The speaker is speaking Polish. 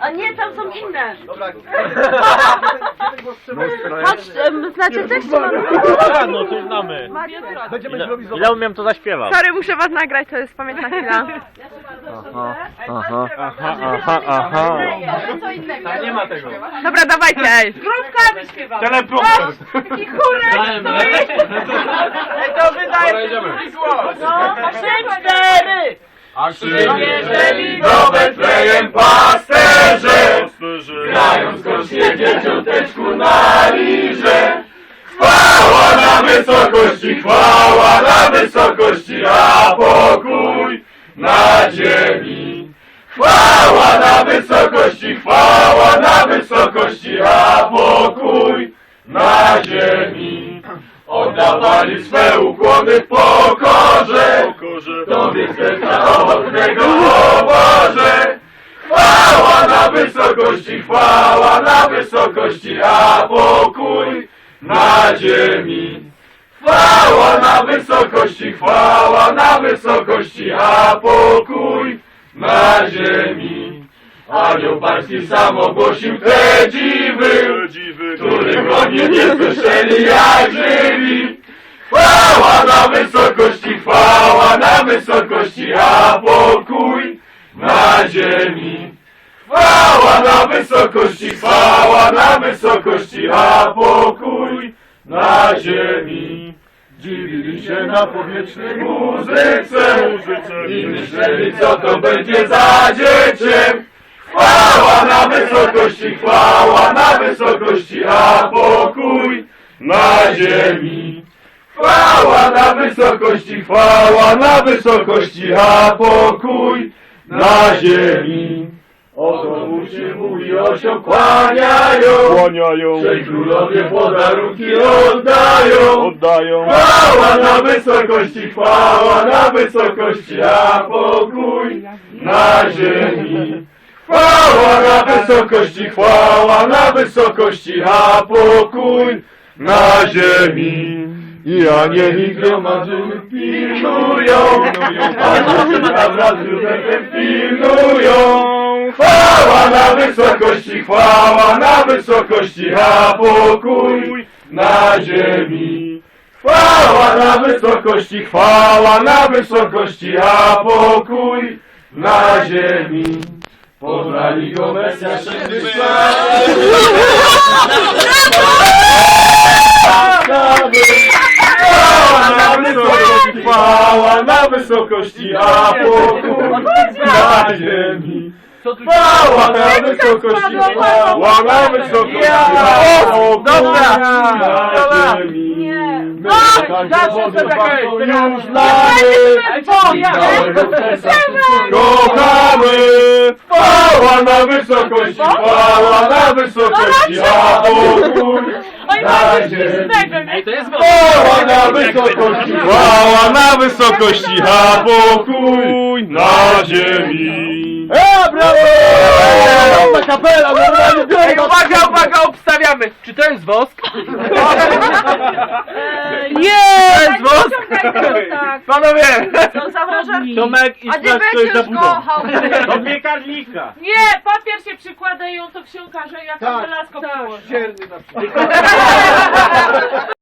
A nie, tam są inne. Patrz, em, znacie też czy mam... A, no to znamy. Będziemy Ile, ile umiem to zaśpiewać? Sorry, muszę was nagrać, to jest pamiętna chwila. Aha, aha, aha, aha, aha. Co innego. Nie ma tego. Dobra, dawajcie, ej. Grupkami śpiewamy. Teleprompter. I chórek stoi. To wydaje się No, trzy, cztery. A Jeżeli do Betlejem pasterze Grają skocznie dzieciąteczku na liże Chwała na wysokości, chwała na wysokości A pokój na ziemi Na wysokości, chwała na wysokości A pokój na ziemi Oddawali swe ukłony w pokorze Tobie serca owocnego o Boże Chwała na wysokości, chwała na wysokości, a pokój na ziemi. Chwała na wysokości, chwała na wysokości, a pokój na ziemi. Anioł pański sam ogłosił te dziwy, których oni nie słyszeli jak żywi. Chwała na wysokości, chwała na wysokości, a pokój na ziemi. Chwała na wysokości, chwała na wysokości, a pokój na ziemi. Dziwili się na powietrznej muzyce i myśleli, co to będzie za dziecię. Chwała na wysokości, chwała na wysokości, a pokój na ziemi. Chwała na wysokości, chwała na wysokości, a pokój na ziemi. Oto mu się mówi, osioł kłaniają, Kłaniają, że królowie podarunki oddają. oddają. Chwała na wysokości, chwała na wysokości, a pokój na ziemi. Chwała na wysokości, chwała na wysokości, a pokój na ziemi. I anieli gromadzyny pilnują, anieli nad Józefem pilnują. Chwała na wysokości, chwała na wysokości, a pokój na ziemi. Chwała na wysokości, chwała na wysokości, a pokój na ziemi. Poznali go Mesjaszem Chwała na wysokości, a pokój na ziemi. Chwała na wysokości, chwała na wysokości, a pokój na ziemi. My tańce wodopadu już znamy, kochamy. Chwała na wysokości, chwała na wysokości, a na ziemi. Chwała na wysokości, chwała na wysokości, a pokój na ziemi. E, brawo! Ta kapela, Ej, uwaga, uwaga, obstawiamy! Czy to jest wosk? Nie! To jest wosk? Tak, Panowie! To założę. Tomek i A nie będziesz kochał. Do piekarnika. Nie, papier się przykłada i on to wsiąka, że jak Tak, żelazko położy. Sierny na przykład.